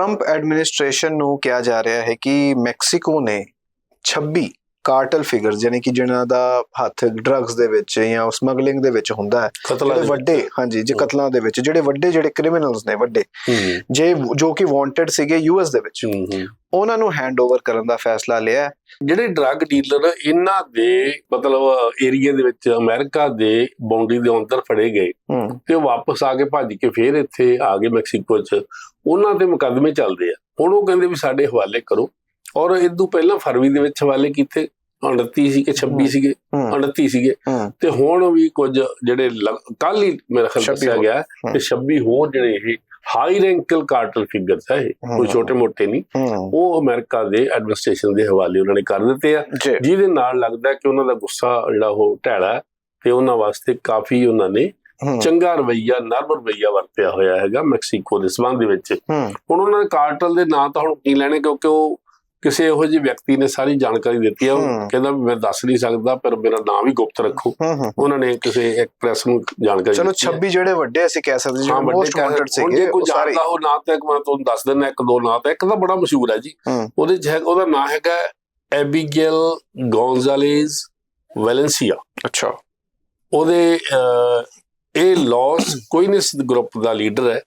Trump administration ਨੂੰ ਕਿਹਾ ਜਾ ਰਿਹਾ ਹੈ ਕਿ ਮੈਕਸੀਕੋ ਨੇ 26 ਕਾਰਟਲ ਫਿਗਰਸ ਯਾਨੀ ਕਿ ਜਿਨ੍ਹਾਂ ਦਾ ਹੱਥ ਡਰੱਗਸ ਦੇ ਵਿੱਚ ਜਾਂ ਸਮਗਲਿੰਗ ਦੇ ਵਿੱਚ ਹੁੰਦਾ ਹੈ ਜਿਹੜੇ ਵੱਡੇ ਹਾਂਜੀ ਜੇ। ਕਤਲਾਂ ਦੇ ਵਿੱਚ ਜਿਹੜੇ ਵੱਡੇ ਜਿਹੜੇ ਕ੍ਰਿਮੀਨਲਸ ਨੇ ਵੱਡੇ ਜੇ ਜੋ ਕਿ ਵਾਂਟਡ ਸੀਗੇ ਯੂਐਸ ਦੇ ਵਿੱਚ ਉਹਨਾਂ ਨੂੰ ਹੈਂਡਓਵਰ ਕਰਨ ਦਾ ਫੈਸਲਾ ਲਿਆ। ਜਿਹੜੇ ਡਰੱਗ ਡੀਲਰ ਇਹਨਾਂ ਦੇ ਮਤਲਬ ਏਰੀਆ ਦੇ ਵਿੱਚ ਅਮਰੀਕਾ ਦੇ ਬਾਉਂਡਰੀ ਦੇ ਅੰਦਰ ਫੜੇ ਗਏ। ਤੇ ਉਹ ਵਾਪਸ ਆ ਕੇ ਭੱਜ ਕੇ ਫੇਰ ਇੱਥੇ ਆ ਗਏ ਮੈਕਸੀਕੋ 'ਚ। ਉਹਨਾਂ ਦੇ ਮੁਕੱਦਮੇ ਚੱਲਦੇ ਆ। ਹੁਣ ਉਹ ਕਹਿੰਦੇ ਵੀ ਸਾਡੇ ਹਵਾਲੇ ਕਰੋ। ਔਰ ਇਦੋਂ ਪਹਿਲਾਂ ਫਰਵਰੀ ਦੇ ਵਿੱਚ ਹਵਾਲੇ ਕੀਤੇ। 29 ਸੀ ਕਿ 26 ਸੀਗੇ ਹੂੰ। 29 ਸੀਗੇ। ਤੇ ਹੁਣ ਵੀ ਕੁਝ ਜਿਹੜੇ ਕੱਲ ਹੀ ਮੇਰਾ ਖਿਆਲ 26 ਦੱਸਿਆ। ਗਿਆ। ਕਿ 26 ਹੋਰ ਜਿਹੜੇ ਇਹ ਹਾਈ ਰੈਂਕਲ ਕਾਰਟਲ ਫਿਗਰਸ ਹੈ। ਕੋਈ। ਛੋਟੇ ਮੋਟੇ ਨਹੀਂ। ਉਹ ਅਮਰੀਕਾ ਦੇ ਐਡਮਿਨਿਸਟ੍ਰੇਸ਼ਨ ਦੇ ਹਵਾਲੇ ਉਹਨਾਂ ਨੇ ਕਰ ਦਿੱਤੇ ਆ। ਜਿਹਦੇ ਨਾਲ ਲੱਗਦਾ ਕਿ ਉਹਨਾਂ ਦਾ ਗੁੱਸਾ ਜਿਹੜਾ ਉਹ ਹੈ ਤੇ ਉਹਨਾਂ ਵਾਸਤੇ ਕਾਫੀ ਉਹਨਾਂ ਨੇ ਚੰਗਾ ਰਵਈਆ ਨਰਮ ਰਵਈਆ ਵਰਤਿਆ ਹੋਇਆ ਹੈਗਾ ਮੈਕਸੀਕੋ ਦੇ ਸਬੰਧ ਦੇ ਵਿੱਚ। ਹੁਣ ਉਹਨਾਂ ਨੇ ਕਾਰਟਲ ਦੇ ਨਾਂ ਤਾਂ ਹੁਣ ਕੀ ਲੈਣੇ ਕਿਉਂਕਿ ਉਹ ਕਿਸੇ ਇਹੋ ਜਿਹੇ ਵਿਅਕਤੀ ਨੇ ਸਾਰੀ ਜਾਣਕਾਰੀ ਦਿੱਤੀ ਆ ਉਹ। ਕਹਿੰਦਾ ਮੈਂ ਦੱਸ ਨਹੀਂ ਸਕਦਾ ਪਰ ਮੇਰਾ ਨਾਮ ਵੀ ਗੁਪਤ ਰੱਖੋ ਉਹਨਾਂ ਨੇ ਕਿਸੇ ਇੱਕ ਪ੍ਰੈਸ ਨੂੰ ਜਾਣਕਾਰੀ ਚਲੋ ਦਿੱਤੀ ਹੈ। 26 ਜਿਹੜੇ ਵੱਡੇ ਅਸੀਂ ਕਹਿ ਸਕਦੇ ਜਿਹੜੇ ਮੋਸਟ ਵਾਂਟਡ ਸੀਗੇ ਜੇ ਕੋਈ ਜਾਣਦਾ ਉਹ ਨਾਂ ਤਾਂ ਇੱਕ ਮੈਂ ਤੁਹਾਨੂੰ ਦੱਸ ਦਿੰਦਾ ਇੱਕ ਦੋ ਨਾਂ ਤਾਂ ਇੱਕ ਤਾਂ ਬੜਾ ਮਸ਼ਹੂਰ ਹੈ ਜੀ। ਉਹਦੇ ਚ ਉਹਦਾ ਨਾਂ ਹੈਗਾ ਐਬੀਗੇਲ ਗੋਨਜ਼ਾਲੇਜ਼ ਵੈਲੈਂਸੀਆ ਅੱਛਾ ਉਹਦੇ ਇਹ ਲਾਸ ਕੋਇਨਸ ਗਰੁੱਪ ਦਾ ਲੀਡਰ ਹੈ